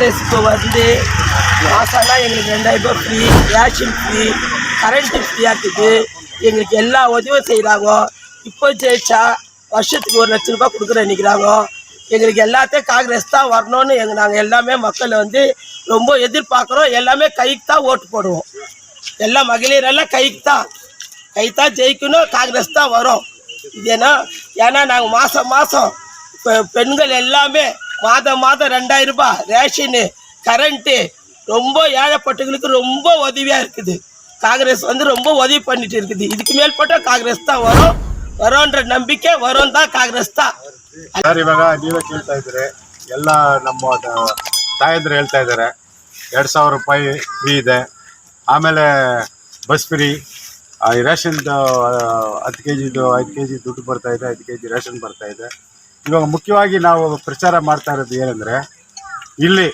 வந்து மாசம்னா எங்களுக்கு ரெண்டாயிரம் ரூபாய் ஃப்ரீ ரேஷன் ஃப்ரீ கரண்ட்டு ஃப்ரீயாக இருக்குது. எங்களுக்கு எல்லா உதவியும் செய்கிறாங்க இப்போ ஜெயிச்சா வருஷத்துக்கு ஒரு லட்ச ரூபாய் கொடுக்குற நிற்கிறாங்க எங்களுக்கு எல்லாத்தையும் காங்கிரஸ் தான் வரணும்னு எங்கள் நாங்கள் எல்லாமே மக்கள் வந்து ரொம்ப எதிர்பார்க்குறோம். எல்லாமே கைக்கு தான் ஓட்டு போடுவோம். எல்லா மகளிர் எல்லாம் கைக்கு தான். கை தான் ஜெயிக்கணும் காங்கிரஸ் தான் வரும். இது ஏன்னா ஏன்னா நாங்கள் மாதம் மாதம் இப்போ பெண்கள் எல்லாமே மாதம் மாதம் ரெண்டாயிரம் ரூபாய் ரேஷனு கரண்ட்டு ரொம்ப ஏழைப்பட்டவங்களுக்கு ரொம்ப உதவியாக இருக்குது காங்கிரஸ் வந்து ரொம்ப உதவி பண்ணிட்டு இருக்குது இதுக்கு மேற்பட்ட காங்கிரஸ் தான் வரும் வரோன்ற ನಂಬಿಕೆ ವರೋನ್ தான் ಕಾಂಗ್ರೆಸ್ தான் ಸರ್ ಇವಾಗ ನೀವೇ ಕೇಳ್ತಾ ಇದ್ದೀರಿ ಎಲ್ಲ ನಮ್ಮ ದ- ತಾಯಂದ್ರು ಹೇಳ್ತಾ ಇದ್ದಾರೆ ಎರಡು ಸಾವಿರ ರೂಪಾಯಿ ಫ್ರೀ ಇದೆ ಆಮೇಲೆ ಬಸ್ ಫ್ರೀ ರೇಷನ್ದು ಹತ್ತು ಕೆ ಜಿದು ಐದು ಕೆ ಜಿ ದುಡ್ಡು ಬರ್ತಾ ಇದೆ ಐದು ಕೆ ಜಿ ರೇಷನ್ ಬರ್ತಾ ಇದೆ ಇವಾಗ ಮುಖ್ಯವಾಗಿ ನಾವು ಪ್ರಚಾರ ಮಾಡ್ತಾ ಇರೋದು ಏನಂದರೆ, ಇಲ್ಲಿ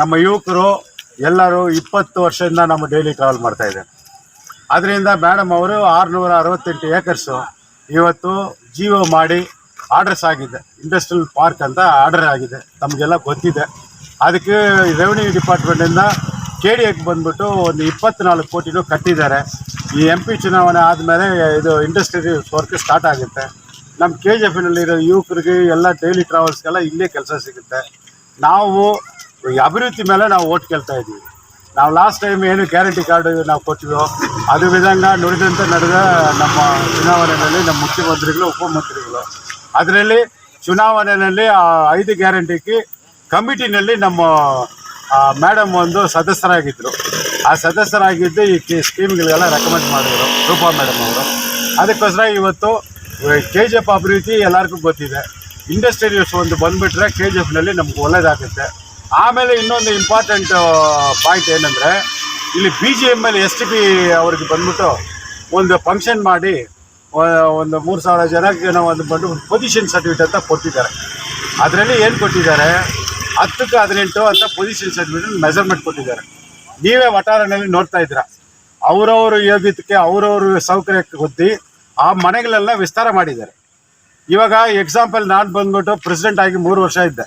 ನಮ್ಮ ಯುವಕರು ಎಲ್ಲರೂ ಇಪ್ಪತ್ತು ವರ್ಷದಿಂದ ನಮ್ಮ ಡೈಲಿ ಟ್ರಾವೆಲ್ ಮಾಡ್ತಾ ಇದ್ದಾರೆ. ಅದರಿಂದ ಮೇಡಮ್ ಅವರು ಆರುನೂರ ಅರವತ್ತೆಂಟು ಏಕರ್ಸು ಇವತ್ತು ಜೀವ ಮಾಡಿ ಆರ್ಡರ್ಸ್ ಆಗಿದೆ. ಇಂಡಸ್ಟ್ರಿಯಲ್ ಪಾರ್ಕ್ ಅಂತ ಆರ್ಡರ್ ಆಗಿದೆ. ತಮಗೆಲ್ಲ ಗೊತ್ತಿದೆ. ಅದಕ್ಕೆ ರೆವಿನ್ಯೂ ಡಿಪಾರ್ಟ್ಮೆಂಟಿಂದ ಕೆ ಡಿ ಎಗೆ ಬಂದ್ಬಿಟ್ಟು ಒಂದು ಇಪ್ಪತ್ನಾಲ್ಕು ಕೋಟಿನೂ ಕಟ್ಟಿದ್ದಾರೆ. ಈ ಎಂ ಪಿ ಚುನಾವಣೆ ಆದಮೇಲೆ ಇದು ಇಂಡಸ್ಟ್ರಿ ವರ್ಕ್ ಸ್ಟಾರ್ಟ್ ಆಗುತ್ತೆ. ನಮ್ಮ ಕೆ ಜಿ ಎಫ್ನಲ್ಲಿರೋ ಯುವಕರಿಗೆ ಎಲ್ಲ ಡೈಲಿ ಟ್ರಾವೆಲ್ಸ್ಗೆಲ್ಲ ಇಲ್ಲೇ ಕೆಲಸ ಸಿಗುತ್ತೆ. ನಾವು ಅಭಿವೃದ್ಧಿ ಮೇಲೆ ನಾವು ಓಟ್ ಕೇಳ್ತಾ ಇದ್ದೀವಿ. ನಾವು ಲಾಸ್ಟ್ ಟೈಮ್ ಏನು ಗ್ಯಾರಂಟಿ ಕಾರ್ಡ್ ನಾವು ಕೊಟ್ಟಿವೋ ಅದು ವಿಧಂಗ ನುಡಿದಂತೆ ನಡೆದ ನಮ್ಮ ಚುನಾವಣೆಯಲ್ಲಿ ನಮ್ಮ ಮುಖ್ಯಮಂತ್ರಿಗಳು ಉಪಮಂತ್ರಿಗಳು ಅದರಲ್ಲಿ ಚುನಾವಣೆಯಲ್ಲಿ ಆ ಐದು ಗ್ಯಾರಂಟಿಗೆ ಕಮಿಟಿನಲ್ಲಿ ನಮ್ಮ ಮೇಡಮ್ ಒಂದು ಸದಸ್ಯರಾಗಿದ್ದರು ಆ ಸದಸ್ಯರಾಗಿದ್ದು ಈ ಸ್ಕೀಮ್ಗಳಿಗೆಲ್ಲ ರೆಕಮೆಂಡ್ ಮಾಡಿದರು ರೂಪಾ ಮೇಡಮ್ ಅವರು. ಅದಕ್ಕೋಸ್ಕರ ಇವತ್ತು ಕೆ ಜಿ ಎಫ್ ಅಭಿವೃದ್ಧಿ ಎಲ್ಲರಿಗೂ ಗೊತ್ತಿದೆ. ಇಂಡಸ್ಟ್ರಿಯಲ್ಸ್ ಒಂದು ಬಂದುಬಿಟ್ರೆ ಕೆ ಜಿ ಎಫ್ನಲ್ಲಿ ನಮ್ಗೆ ಒಳ್ಳೇದಾಗುತ್ತೆ. ಆಮೇಲೆ ಇನ್ನೊಂದು ಇಂಪಾರ್ಟೆಂಟ್ ಪಾಯಿಂಟ್ ಏನಂದರೆ, ಇಲ್ಲಿ B G M L S T P ಅವ್ರಿಗೆ ಬಂದ್ಬಿಟ್ಟು ಒಂದು ಫಂಕ್ಷನ್ ಮಾಡಿ ಒಂದು ಮೂರು ಸಾವಿರ ಜನಕ್ಕೆ ನಾವು ಒಂದು ಬಂದು ಪೊಸಿಷನ್ ಸರ್ಟಿಫಿಕೇಟ್ ಅಂತ ಕೊಟ್ಟಿದ್ದಾರೆ. ಅದರಲ್ಲಿ ಏನು ಕೊಟ್ಟಿದ್ದಾರೆ? ಹತ್ತಕ್ಕೆ ಹದಿನೆಂಟು ಅಂತ ಪೊಸಿಷನ್ ಸರ್ಟಿಫಿಕೇಟ್ ಮೆಜರ್ಮೆಂಟ್ ಕೊಟ್ಟಿದ್ದಾರೆ. ನೀವೇ ವಟಾರನಲ್ಲಿ ನೋಡ್ತಾ ಇದ್ದೀರಾ. ಅವರವರು ಯೋಗ್ಯತೆಗೆ, ಅವರವ್ರ ಸೌಕರ್ಯಕ್ಕೆ ಗೊತ್ತಿ ಆ ಮನೆಗಳೆಲ್ಲ ವಿಸ್ತಾರ ಮಾಡಿದ್ದಾರೆ. ಇವಾಗ ಎಕ್ಸಾಂಪಲ್ ನಾನು ಬಂದ್ಬಿಟ್ಟು ಪ್ರೆಸಿಡೆಂಟ್ ಆಗಿ ಮೂರು ವರ್ಷ ಇದ್ದೆ.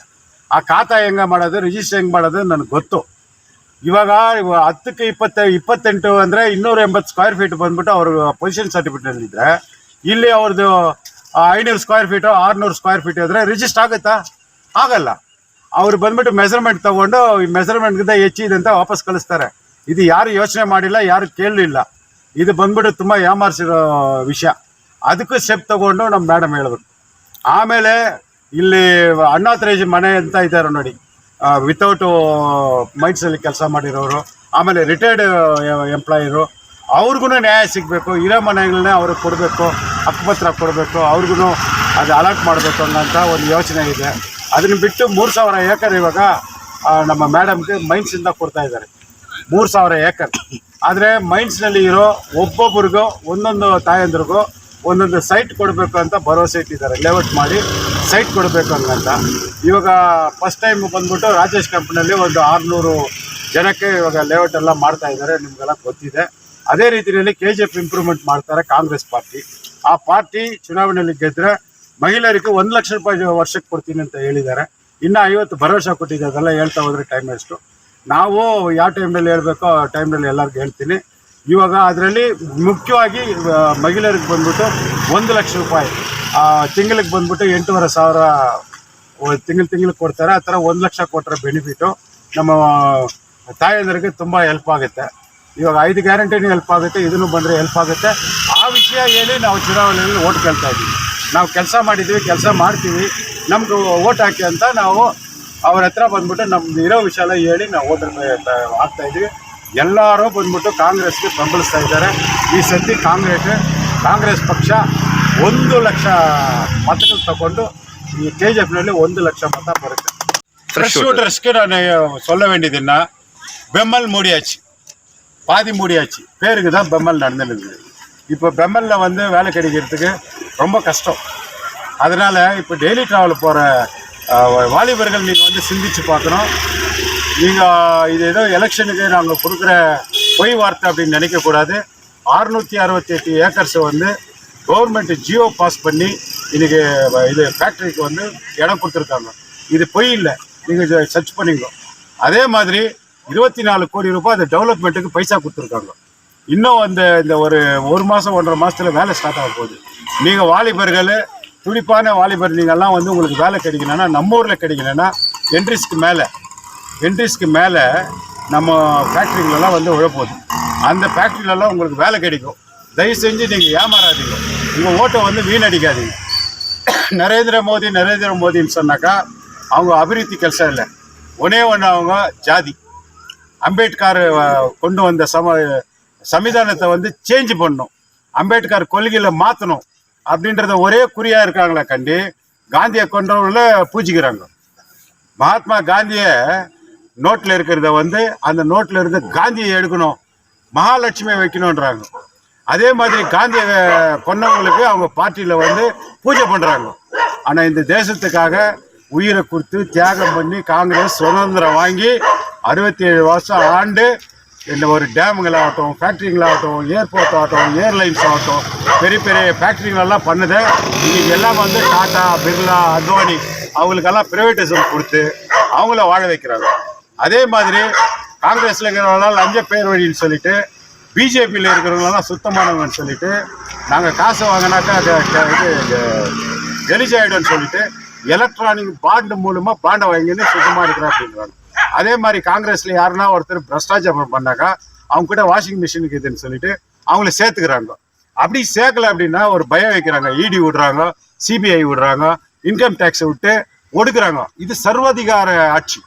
ಆ ಖಾತಾ ಹೆಂಗೆ ಮಾಡೋದು ರಿಜಿಸ್ಟರ್ ಹೆಂಗೆ ಮಾಡೋದು ನನಗೆ ಗೊತ್ತು. ಇವಾಗ ಇವ ಹತ್ತಕ್ಕೆ ಇಪ್ಪತ್ತ, ಇಪ್ಪತ್ತೆಂಟು ಅಂದರೆ ಇನ್ನೂರ ಎಂಬತ್ತು ಸ್ಕ್ವೇರ್ ಫೀಟ್ ಬಂದ್ಬಿಟ್ಟು ಅವರು ಪೊಸಿಷನ್ ಸರ್ಟಿಫಿಕೇಟ್ ಇದ್ದರೆ ಇಲ್ಲಿ ಅವ್ರದ್ದು ಐನೂರು ಸ್ಕ್ವೇರ್ ಫೀಟು ಆರುನೂರು ಸ್ಕ್ವೇರ್ ಫೀಟ್ ಇದ್ರೆ ರಿಜಿಸ್ಟರ್ ಆಗುತ್ತಾ? ಆಗಲ್ಲ. ಅವ್ರು ಬಂದ್ಬಿಟ್ಟು ಮೆಸರ್ಮೆಂಟ್ ತಗೊಂಡು ಈ ಮೆಸರ್ಮೆಂಟ್ಗಿಂತ ಹೆಚ್ಚಿದೆ ಅಂತ ವಾಪಸ್ ಕಳಿಸ್ತಾರೆ. ಇದು ಯಾರು ಯೋಚನೆ ಮಾಡಿಲ್ಲ, ಯಾರು ಕೇಳಲಿಲ್ಲ. ಇದು ಬಂದ್ಬಿಟ್ಟು ತುಂಬ ಯಾಮಾರಿಸಿರೋ ವಿಷಯ. ಅದಕ್ಕೂ ಸ್ಟೆಪ್ ತಗೊಂಡು ನಮ್ಮ ಮೇಡಮ್ ಹೇಳಿದ್ರು ಆಮೇಲೆ ಇಲ್ಲಿ ಅಣ್ಣಾತ್ರೇಜ್ ಮನೆ ಅಂತ ಇದ್ದಾರೆ ನೋಡಿ. ವಿತೌಟ್ ಮೈಂಡ್ಸಲ್ಲಿ ಕೆಲಸ ಮಾಡಿರೋರು, ಆಮೇಲೆ ರಿಟೈರ್ಡ್ ಎಂಪ್ಲಾಯರು ಅವ್ರಿಗೂ ನ್ಯಾಯ ಸಿಗಬೇಕು. ಇರೋ ಮನೆಗಳನ್ನೇ ಅವ್ರಿಗೆ ಕೊಡಬೇಕು. ಹಕ್ಕುಪತ್ರ ಕೊಡಬೇಕು. ಅವ್ರಿಗೂ ಅದು ಅಲಾಟ್ ಮಾಡಬೇಕು ಅನ್ನೋಂಥ ಒಂದು ಯೋಚನೆ ಇದೆ. ಅದನ್ನು ಬಿಟ್ಟು ಮೂರು ಸಾವಿರ ಏಕರ್ ಇವಾಗ ನಮ್ಮ ಮೇಡಮ್ಗೆ ಮೈನ್ಸಿಂದ ಕೊಡ್ತಾ ಇದ್ದಾರೆ. ಮೂರು ಸಾವಿರ ಏಕರ್ ಆದರೆ ಮೈನ್ಸ್ನಲ್ಲಿ ಇರೋ ಒಬ್ಬೊಬ್ರಿಗೂ, ಒಂದೊಂದು ತಾಯಂದ್ರಿಗೂ ಒಂದೊಂದು ಸೈಟ್ ಕೊಡಬೇಕು ಅಂತ ಭರವಸೆ ಇಟ್ಟಿದ್ದಾರೆ. ಲೇಔಟ್ ಮಾಡಿ ಸೈಟ್ ಕೊಡಬೇಕು ಅಂತ ಇವಾಗ ಫಸ್ಟ್ ಟೈಮ್ ಬಂದ್ಬಿಟ್ಟು ರಾಜೇಶ್ ಕಂಪ್ನಿಯಲ್ಲಿ ಒಂದು ಆರುನೂರು ಜನಕ್ಕೆ ಇವಾಗ ಲೇಔಟ್ ಎಲ್ಲ ಮಾಡ್ತಾ ಇದ್ದಾರೆ, ನಿಮಗೆಲ್ಲ ಗೊತ್ತಿದೆ. ಅದೇ ರೀತಿಯಲ್ಲಿ ಕೆ ಜಿ ಎಫ್ ಇಂಪ್ರೂವ್ಮೆಂಟ್ ಮಾಡ್ತಾರೆ ಕಾಂಗ್ರೆಸ್ ಪಾರ್ಟಿ. ಆ ಪಾರ್ಟಿ ಚುನಾವಣೆಯಲ್ಲಿ ಗೆದ್ದರೆ ಮಹಿಳೆಯರಿಗೆ ಒಂದು ಲಕ್ಷ ರೂಪಾಯಿ ವರ್ಷಕ್ಕೆ ಕೊಡ್ತೀನಿ ಅಂತ ಹೇಳಿದ್ದಾರೆ. ಇನ್ನು ಐವತ್ತು ಭರವಸೆ ಕೊಟ್ಟಿದ್ದಾರೆ ಅದೆಲ್ಲ ಹೇಳ್ತಾ ಹೋದರೆ ಟೈಮ್ ವೇಸ್ಟು ನಾವು ಯಾವ ಟೈಮ್ನಲ್ಲಿ ಹೇಳಬೇಕೋ ಆ ಟೈಮ್ನಲ್ಲಿ ಎಲ್ಲರಿಗೂ ಹೇಳ್ತೀನಿ. ಇವಾಗ ಅದರಲ್ಲಿ ಮುಖ್ಯವಾಗಿ ಮಹಿಳೆಯರಿಗೆ ಬಂದ್ಬಿಟ್ಟು ಒಂದು ಲಕ್ಷ ರೂಪಾಯಿ ತಿಂಗಳಿಗೆ ಬಂದ್ಬಿಟ್ಟು ಎಂಟೂವರೆ ಸಾವಿರ ತಿಂಗಳು ತಿಂಗಳು ಕೊಡ್ತಾರೆ. ಆ ಥರ ಒಂದು ಲಕ್ಷ ಕೊಟ್ಟರೆ ಬೆನಿಫಿಟು. ನಮ್ಮ ತಾಯಂದರಿಗೆ ತುಂಬ ಹೆಲ್ಪ್ ಆಗುತ್ತೆ. ಇವಾಗ ಐದು ಗ್ಯಾರಂಟಿನೂ ಹೆಲ್ಪ್ ಆಗುತ್ತೆ, ಇದನ್ನು ಬಂದರೆ ಹೆಲ್ಪ್ ಆಗುತ್ತೆ. ಆ ವಿಷಯ ಹೇಳಿ ನಾವು ಚುನಾವಣೆಯಲ್ಲಿ ಓಟ್ ಕೇಳ್ತಾ ಇದ್ದೀವಿ. ನಾವು ಕೆಲಸ ಮಾಡಿದ್ದೀವಿ, ಕೆಲಸ ಮಾಡ್ತೀವಿ. ನಮ್ಗೆ ಓಟ್ ಹಾಕಿ ಅಂತ ನಾವು ಅವ್ರ ಹತ್ರ ಬಂದ್ಬಿಟ್ಟು ನಮ್ದು ಇರೋ ವಿಷಯ ಎಲ್ಲ ಹೇಳಿ ನಾವು ಓಟ್ ಹಾಕ್ತಾ ಇದ್ದೀವಿ ಎಲ್ಲರೂ ಬಂದ್ಬಿಟ್ಟು ಕಾಂಗ್ರೆಸ್ಗೆ ಬೆಂಬಲಿಸ್ತಾ ಇದ್ದಾರೆ ಈ ಸತಿ ಕಾಂಗ್ರೆಸ್ ಕಾಂಗ್ರೆಸ್ ಪಕ್ಷ ಒಂದು ಲಕ್ಷ ಮತಗಳು ತಗೊಂಡು ಈ ಕೆ ಜಿ ಎಫ್ನಲ್ಲಿ ಒಂದು ಲಕ್ಷ ಮತ ಬರುತ್ತೆ ஃப்ரெஷ் ஷூட்டர்ஸ்க்கு நான் சொல்ல வேண்டியதுன்னா பெம்மல் மூடியாச்சு பாதி மூடியாச்சு பேருக்கு தான் பெம்மல் நடந்துருக்குது இப்போ பெம்மலில் வந்து வேலை கிடைக்கிறதுக்கு ரொம்ப கஷ்டம் அதனால் இப்போ டெய்லி ட்ராவல் போகிற வாலிபர்கள் நீங்கள் வந்து சிந்திச்சு பார்க்கணும். நீங்கள் இது ஏதோ எலெக்ஷனுக்கு நாங்கள் கொடுக்குற பொய் வார்த்தை அப்படின்னு நினைக்கக்கூடாது. அறுநூற்றி அறுபத்தி எட்டு ஏக்கர்ஸை வந்து கவர்மெண்ட் ஜியோ பாஸ் பண்ணி இன்றைக்கி இது ஃபேக்ட்ரிக்கு வந்து இடம் கொடுத்துருக்காங்க. இது பொய் இல்லை. நீங்கள் சர்ச் பண்ணிக்கோ. அதே மாதிரி இருபத்தி நாலு கோடி ரூபாய் அந்த டெவலப்மெண்ட்டுக்கு பைசா கொடுத்துருக்காங்க. இன்னும் அந்த இந்த ஒரு ஒரு மாதம் ஒன்றரை மாதத்துல வேலை ஸ்டார்ட் ஆக போகுது. நீங்கள் வாலிபர்கள் துடிப்பான வாலிபர் நீங்கள்லாம் வந்து உங்களுக்கு வேலை கிடைக்கலன்னா நம்ம ஊரில் கிடைக்கலன்னா என்ட்ரிஸ்க்கு மேலே என்ட்ரிஸ்க்கு மேலே நம்ம ஃபேக்ட்ரிகளெல்லாம் வந்து உழப்போகுது அந்த ஃபேக்ட்ரிகளெல்லாம் உங்களுக்கு வேலை கிடைக்கும். தயவு செஞ்சு நீங்கள் ஏமாறாதீங்க. உங்கள் ஓட்டை வந்து வீணடிக்காதீங்க. நரேந்திர மோடி நரேந்திர மோடின்னு சொன்னாக்கா அவங்க அபிவிருத்தி கல்ச்சர் இல்லை. ஒன்றே ஒன்று அவங்க ஜாதி. அம்பேத்கர் கொண்டு வந்த சம சம்விதானத்தை வந்து சேஞ்ச் பண்ணணும். அம்பேத்கர் கொள்கையில் மாற்றணும் அப்படின்றத ஒரே குறியா இருக்காங்களே கண்டு. காந்தியை கொண்டவங்கள பூஜிக்கிறாங்க. மகாத்மா காந்திய நோட்டில் இருக்கிறத வந்து அந்த நோட்டில் இருந்து காந்தியை எடுக்கணும் மகாலட்சுமியை வைக்கணுன்றாங்க அதே மாதிரி காந்தியை கொன்னவங்களுக்கு அவங்க பார்ட்டியில் வந்து பூஜை பண்ணுறாங்க ஆனால் இந்த தேசத்துக்காக உயிரை கொடுத்து தியாகம் பண்ணி காங்கிரஸ் சுதந்திரம் வாங்கி அறுபத்தி ஏழு வருஷம் ஆண்டு இந்த ஒரு டேமுங்களாகட்டும் ஃபேக்ட்ரிங்களாகட்டும் ஏர்போர்ட் ஆகட்டும் ஏர்லைன்ஸ் ஆகட்டும் பெரிய பெரிய ஃபேக்ட்ரிங்களெல்லாம் பண்ணுது. இன்றைக்கி எல்லாம் வந்து டாட்டா பிர்லா அத்வானி அவங்களுக்கெல்லாம் ப்ரைவேட்டிசம் கொடுத்து அவங்கள வாழ வைக்கிறாங்க. அதே மாதிரி காங்கிரஸில் இருக்கிறவங்களாம் லஞ்ச பேர் வழின்னு சொல்லிட்டு பிஜேபியில் இருக்கிறவங்களெல்லாம் சுத்தமானவங்கன்னு சொல்லிட்டு நாங்கள் காசு வாங்கினாக்கா அது இது கெலிஜாயிடும்னு சொல்லிட்டு எலக்ட்ரானிக் பாண்டு மூலமாக பாண்டை வாங்கின்னு சுத்தமாக இருக்கிறா அப்படிங்கிறாங்க. அதே மாதிரி காங்கிரஸ்ல யாருன்னா ஒருத்தர் பிரஷ்டாச்சாரம் பண்ணாக்கா அவங்க கூட வாஷிங் மிஷினுக்கு இதுன்னு சொல்லிட்டு அவங்கள சேர்த்துக்கிறாங்க. அப்படி சேர்க்கல அப்படின்னா ஒரு பயம் வைக்கிறாங்க. இடி விடுறாங்க சிபிஐ விடுறாங்க இன்கம் டேக்ஸை விட்டு ஒடுக்குறாங்க. இது சர்வாதிகார ஆட்சி.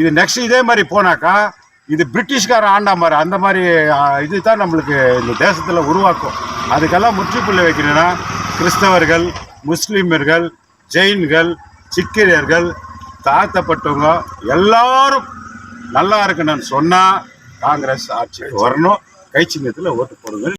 இது நெக்ஸ்ட் இதே மாதிரி போனாக்கா இது பிரிட்டிஷ்கார ஆண்டா மாதிரி அந்த மாதிரி இதுதான் நம்மளுக்கு இந்த தேசத்துல உருவாக்கும். அதுக்கெல்லாம் முற்றுப்புள்ளி வைக்கணும்னா கிறிஸ்தவர்கள் முஸ்லீமர்கள் ஜெயின்கள் சிக்கிரியர்கள் தாழ்த்தப்பட்டவங்க எல்லாரும் நல்லா இருக்கணும்னு சொன்னால் காங்கிரஸ் ஆட்சிக்கு வரணும். கைச்சிங்கத்தில் ஓட்டு போடுங்க.